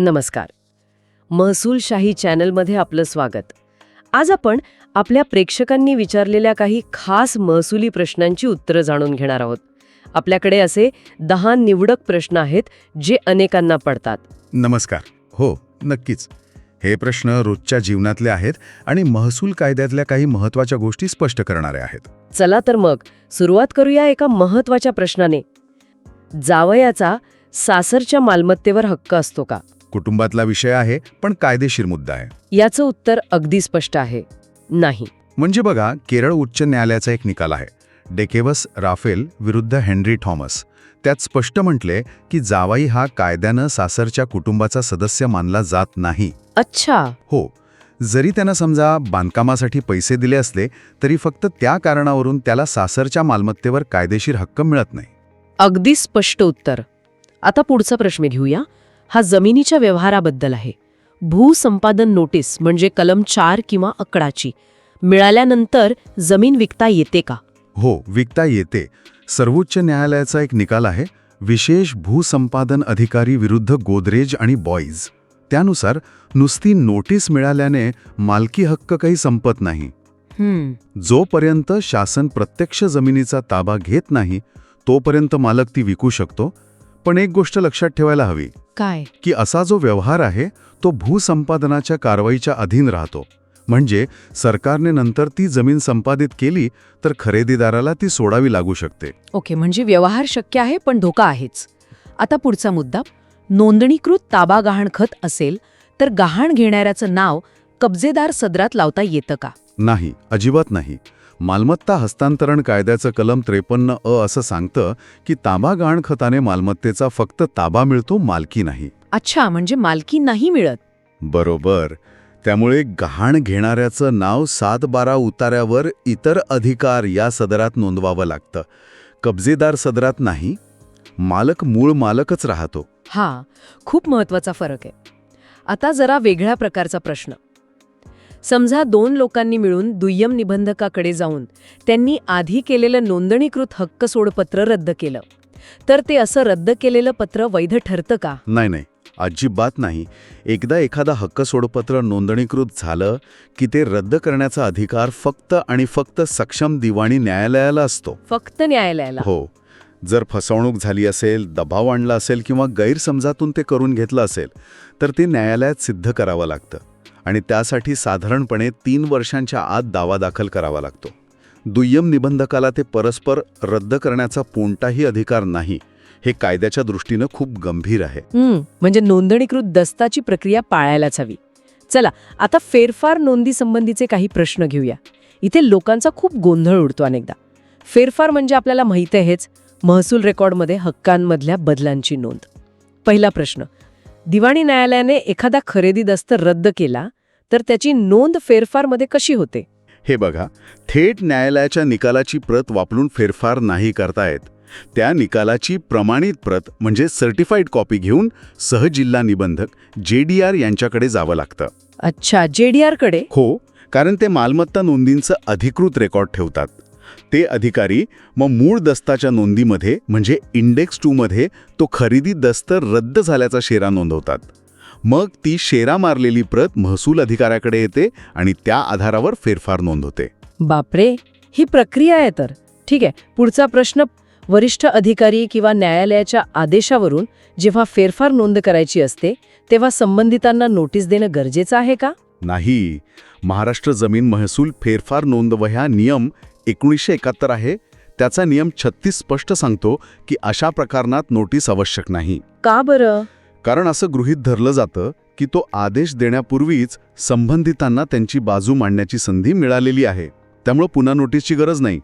नमस्कार. महसूलशाही चॅनलमध्ये आपलं स्वागत. आज आपण आपल्या प्रेक्षकांनी विचारलेल्या काही खास महसुली प्रश्नांची उत्तरं जाणून घेणार आहोत. आपल्याकडे असे दहा निवडक प्रश्न आहेत जे अनेकांना पडतात. नमस्कार. हो नक्कीच. हे प्रश्न रोजच्या जीवनातले आहेत आणि महसूल कायद्यातल्या काही महत्त्वाच्या गोष्टी स्पष्ट करणारे आहेत. चला तर मग सुरुवात करूया एका महत्त्वाच्या प्रश्नाने. जावयाचा सासरच्या मालमत्तेवर हक्क असतो का? कुटुंबातला विषय आहे पण कायदेशीर मुद्दा आहे. याचं उत्तर अगदी स्पष्ट आहे. नाही. म्हणजे बघा केरळ उच्च न्यायालयाचा एक निकाल आहे. डेकेवस राफेल विरुद्ध हेनरी थॉमस. त्यात स्पष्ट म्हटले की जावाई हा कायद्यानं सासरच्या कुटुंबाचा सदस्य मानला जात नाही. अच्छा. हो. जरी त्यानं समजा बांधकामासाठी पैसे दिले असले तरी फक्त त्या कारणावरून त्याला सासरच्या मालमत्तेवर कायदेशीर हक्क मिळत नाही. अगदी स्पष्ट उत्तर. आता पुढचा प्रश्न घेऊया. हा जमिनीच्या व्यवहाराबद्दल आहे. भूसंपादन नोटीस म्हणजे कलम चार किंवा अकडाची. मिळाल्यानंतर जमीन विकता येते का? हो विकता येते. सर्वोच्च न्यायालयाचा एक निकाल आहे विशेष भूसंपादन अधिकारी विरुद्ध गोदरेज आणि बॉईज. त्यानुसार नुसती नोटीस मिळाल्याने मालकी हक्क काही संपत नाही. जोपर्यंत शासन प्रत्यक्ष जमिनीचा ताबा घेत नाही तोपर्यंत मालक ती विकू शकतो पण एक गोष्ट लक्षात ठेवायला हवी. काय? की असा जो व्यवहार आहे तो भूसंपादनाच्या कारवाईच्या अधीन राहतो. म्हणजे सरकारने नंतर ती जमीन संपादित केली तर खरेदीदाराला ती सोडावी लागू शकते. ओके म्हणजे व्यवहार शक्य आहे पण धोका आहेच. आता पुढचा मुद्दा. नोंदणीकृत ताबा गहाणखत असेल तर गहाण घेणाऱ्याचं नाव कब्जेदार सदरात लावता येतं का? नाही अजिबात नाही. मालमत्ता हस्तांतरण कायद्याचं कलम त्रेपन्न अ असं सांगतं की ताबा गहाणखताने मालमत्तेचा फक्त ताबा मिळतो मालकी नाही. अच्छा म्हणजे मालकी नाही मिळत. बरोबर. त्यामुळे गहाण घेणाऱ्याचं नाव सात बारा उतार्यावर इतर अधिकार या सदरात नोंदवावं लागतं. कब्जेदार सदरात नाही मालक मूळ मालकच राहतो. हा खूप महत्त्वाचा फरक आहे. आता जरा वेगळ्या प्रकारचा प्रश्न. समजा दोन लोकांनी मिळून दुय्यम निबंधकाकडे जाऊन त्यांनी आधी केलेलं नोंदणीकृत हक्क सोडपत्र रद्द केलं. तर ते असं रद्द केलेलं पत्र वैध ठरतं का? नाही नाही. अजिबात नाही. एकदा एखादा हक्क सोडपत्र नोंदणीकृत झालं की ते रद्द करण्याचा अधिकार फक्त आणि फक्त सक्षम दिवाणी न्यायालयाला असतो. फक्त न्यायालयाला? हो. जर फसवणूक झाली असेल दबाव आणला असेल किंवा गैरसमजातून ते करून घेतलं असेल तर ते न्यायालयात सिद्ध करावं लागतं. आणि त्यासाठी साधारणपणे तीन वर्षांच्या आत दावा दाखल करावा लागतो. दुय्यम निबंधकाला ते परस्पर रद्द करण्याचा कोणताही अधिकार नाही हे कायद्याच्या दृष्टीनं खूप गंभीर आहे. म्हणजे नोंदणीकृत दस्ताची प्रक्रिया पाळायलाच हवी. चला आता फेरफार नोंदी संबंधीचे काही प्रश्न घेऊया. इथे लोकांचा खूप गोंधळ उडतो अनेकदा. फेरफार म्हणजे आपल्याला माहिती आहेच महसूल रेकॉर्डमध्ये हक्कांमधल्या बदलांची नोंद. पहिला प्रश्न दिवाणी न्यायालयाने एखादा खरेदी दस्त रद्द केला तर त्याची नोंद फेरफारमध्ये कशी होते? हे बघा थेट न्यायालयाच्या निकालाची प्रत वापरून फेरफार नाही करतायत. त्या निकालाची प्रमाणित प्रत म्हणजे सर्टिफाईड कॉपी घेऊन सहजिल्हा निबंधक जे डी आर यांच्याकडे जावं लागतं. अच्छा जेडीआरकडे हो कारण ते मालमत्ता नोंदींचं अधिकृत रेकॉर्ड ठेवतात. ते अधिकारी मग मूळ दस्ताच्या नोंदीमध्ये म्हणजे इंडेक्स टूमध्ये तो खरेदी दस्त रद्द झाल्याचा शेरा नोंदवतात. मग ती शेरा मारलेली प्रत महसूल अधिकाऱ्याकडे येते आणि त्या आधारावर फेरफार नोंद होते बापरे! ही प्रक्रिया आहे तर. ठीक आहे पुढचा प्रश्न वरिष्ठ अधिकारी किंवा न्यायालयाच्या आदेशावरून जेव्हा फेरफार नोंद करायची असते तेव्हा संबंधितांना नोटीस देणं गरजेचं आहे का? नाही. महाराष्ट्र जमीन महसूल फेरफार नोंदवह्या नियम एकोणीसशे एकाहत्तर आहे. त्याचा नियम छत्तीस स्पष्ट सांगतो की अशा प्रकरणात नोटीस आवश्यक नाही. का बरं? कारण असं गृहीत धरलं जातं की तो आदेश देण्यापूर्वीच संबंधितांना त्यांची बाजू मांडण्याची संधी मिळालेली आहे. त्यामुळं पुन्हा नोटीसची गरज नाही.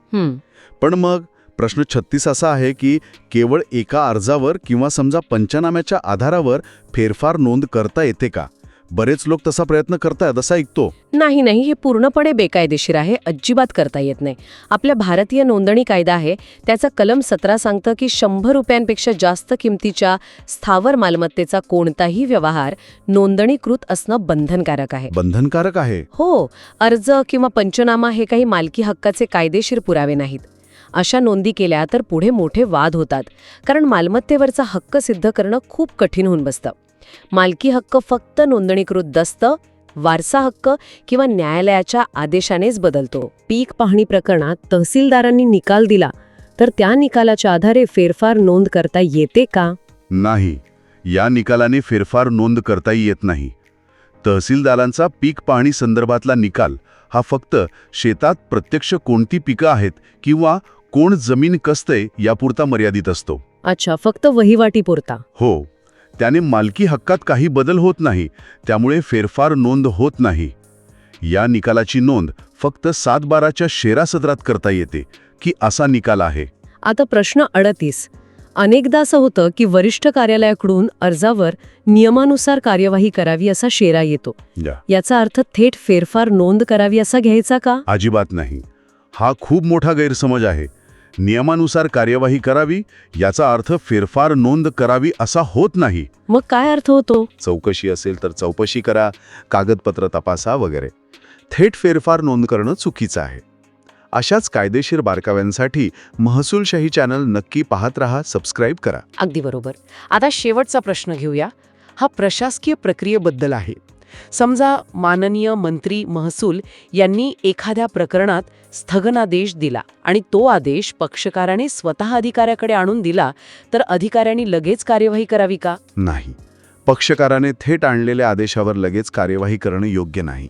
पण मग प्रश्न छत्तीस असा आहे की केवळ एका अर्जावर किंवा समजा पंचनाम्याच्या आधारावर फेरफार नोंद करता येते का? बरेच लोक तसा प्रयत्न करतायत असं ऐकतो. नाही नाही हे पूर्णपणे बेकायदेशीर आहे. अजिबात करता येत नाही. आपल्या भारतीय नोंदणी कायदा आहे त्याचा कलम सतरा सांगतं की शंभर रुपयांपेक्षा जास्त किमतीच्या स्थावर मालमत्तेचा कोणताही व्यवहार नोंदणीकृत असणं बंधनकारक आहे. बंधनकारक आहे. हो अर्ज किंवा पंचनामा हे काही मालकी हक्काचे कायदेशीर पुरावे नाहीत. अशा नोंदी केल्या तर पुढे मोठे वाद होतात. कारण मालमत्तेवरचा हक्क सिद्ध करणं खूप कठीण होऊन बसतं. मालकी हक्क फक्त नोंदणीकृत दस्त वारसा हक्क किंवा न्यायालयाच्या आदेशानेच बदलतो. पीक पाहणी प्रकरणात तहसीलदारांनी निकाल दिला तर त्या निकालाच्या आधारे फेरफार नोंद करता येते का? नाही. या निकालाने फेरफार नोंद करता येत नाही. तहसीलदारांचा पीक पाहणी संदर्भातला निकाल हा फक्त शेतात प्रत्यक्ष कोणती पिकं आहेत किंवा कोण जमीन कसतंय यापुरता मर्यादित असतो. अच्छा फक्त वहिवाटी पुरता हो. त्याने मालकी हक्कात काही बदल होत नाही त्यामुळे फेरफार नोंद होत नाही. या निकालाची नोंद फक्त सात बाराच्या शेरा सदरात करता येते की असा निकाल आहे? आता प्रश्न अडतीस. अनेकदा असं होतं की वरिष्ठ कार्यालयाकडून अर्जावर नियमानुसार कार्यवाही करावी असा शेरा येतो. याचा अर्थ थेट फेरफार नोंद करावी असा घ्यायचा का? अजिबात नाही. हा खूप मोठा गैरसमज आहे. नियमानुसार कार्यवाही करावी याचा अर्थ फेरफार नोंद करावी असा होत नाही. मग काय अर्थ होतो? चौकशी असेल तर चौकशी करा कागदपत्र तपासा वगैरे. थेट फेरफार नोंद करणं चुकीचं आहे. अशाच कायदेशीर बारकाव्यांसाठी महसूलशाही चॅनल नक्की पाहत रहा सबस्क्राईब करा. अगदी बरोबर. आता शेवटचा प्रश्न घेऊया. हा प्रशासकीय प्रक्रियेबद्दल आहे. समजा माननीय मंत्री महसूल यांनी एखाद्या प्रकरणात स्थगनादेश दिला आणि तो आदेश पक्षकाराने स्वतः अधिकाऱ्याकडे आणून दिला तर अधिकाऱ्यांनी लगेच कार्यवाही करावी का? नाही. पक्षकाराने थेट आणलेल्या आदेशावर लगेच कार्यवाही करणं योग्य नाही.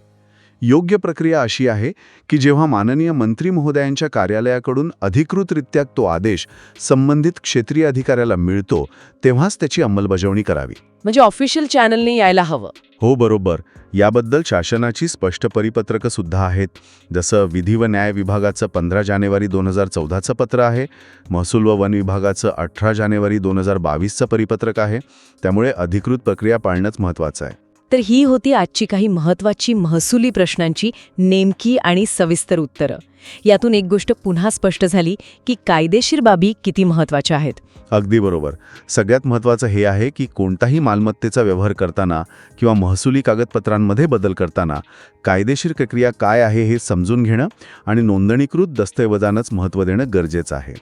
योग्य प्रक्रिया अशी आहे की जेव्हा माननीय मंत्री महोदयांच्या कार्यालयाकडून अधिकृतरित्या तो आदेश संबंधित क्षेत्रीय अधिकाऱ्याला मिळतो तेव्हाच त्याची अंमलबजावणी करावी. म्हणजे ऑफिशियल चॅनलने यायला हवं. हो बरोबर. याबद्दल शासनाची स्पष्ट परिपत्रकं सुद्धा आहेत. जसं विधी व न्याय विभागाचं पंधरा जानेवारी दोन हजार चौदाचं पत्र आहे. महसूल व वन विभागाचं अठरा जानेवारी दोन हजार बावीसचं परिपत्रक आहे. त्यामुळे अधिकृत प्रक्रिया पाळणंच महत्त्वाचं आहे. तर ही होती आजची काही महत्वाची महसुली प्रश्नांची नेमकी आणि सविस्तर उत्तरं. यातून एक गोष्ट पुन्हा स्पष्ट झाली की कायदेशीर बाबी किती महत्त्वाच्या आहेत. अगदी बरोबर. सगळ्यात महत्त्वाचं हे आहे की कोणताही मालमत्तेचा व्यवहार करताना किंवा महसुली कागदपत्रांमध्ये बदल करताना कायदेशीर प्रक्रिया काय आहे हे समजून घेणं आणि नोंदणीकृत दस्तऐवजांनाच महत्त्व देणं गरजेचं आहे.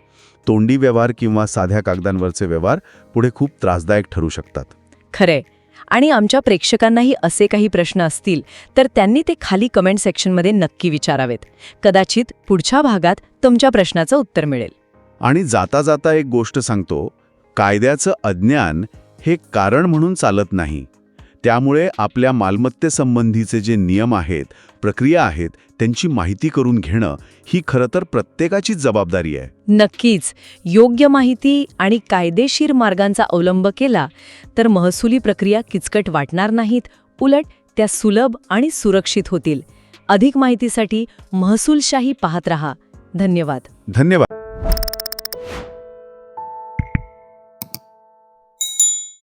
तोंडी व्यवहार किंवा साध्या कागदांवरचे व्यवहार पुढे खूप त्रासदायक ठरू शकतात. खरंय. आणि आमच्या प्रेक्षकांनाही असे काही प्रश्न असतील तर त्यांनी ते खाली कमेंट सेक्शनमध्ये नक्की विचारावेत. कदाचित पुढच्या भागात तुमच्या प्रश्नाचं उत्तर मिळेल. आणि जाता जाता एक गोष्ट सांगतो कायद्याचं अज्ञान हे कारण म्हणून चालत नाही. त्यामुळे आपल्या मालमत्तेसंबंधीचे जे नियम आहेत प्रक्रिया आहेत त्यांची माहिती करून घेणं ही खरं तर प्रत्येकाचीच जबाबदारी आहे. नक्कीच. योग्य माहिती आणि कायदेशीर मार्गांचा अवलंब केला तर महसुली प्रक्रिया किचकट वाटणार नाहीत. उलट त्या सुलभ आणि सुरक्षित होतील. अधिक माहितीसाठी महसूलशाही पाहत रहा. धन्यवाद. धन्यवाद.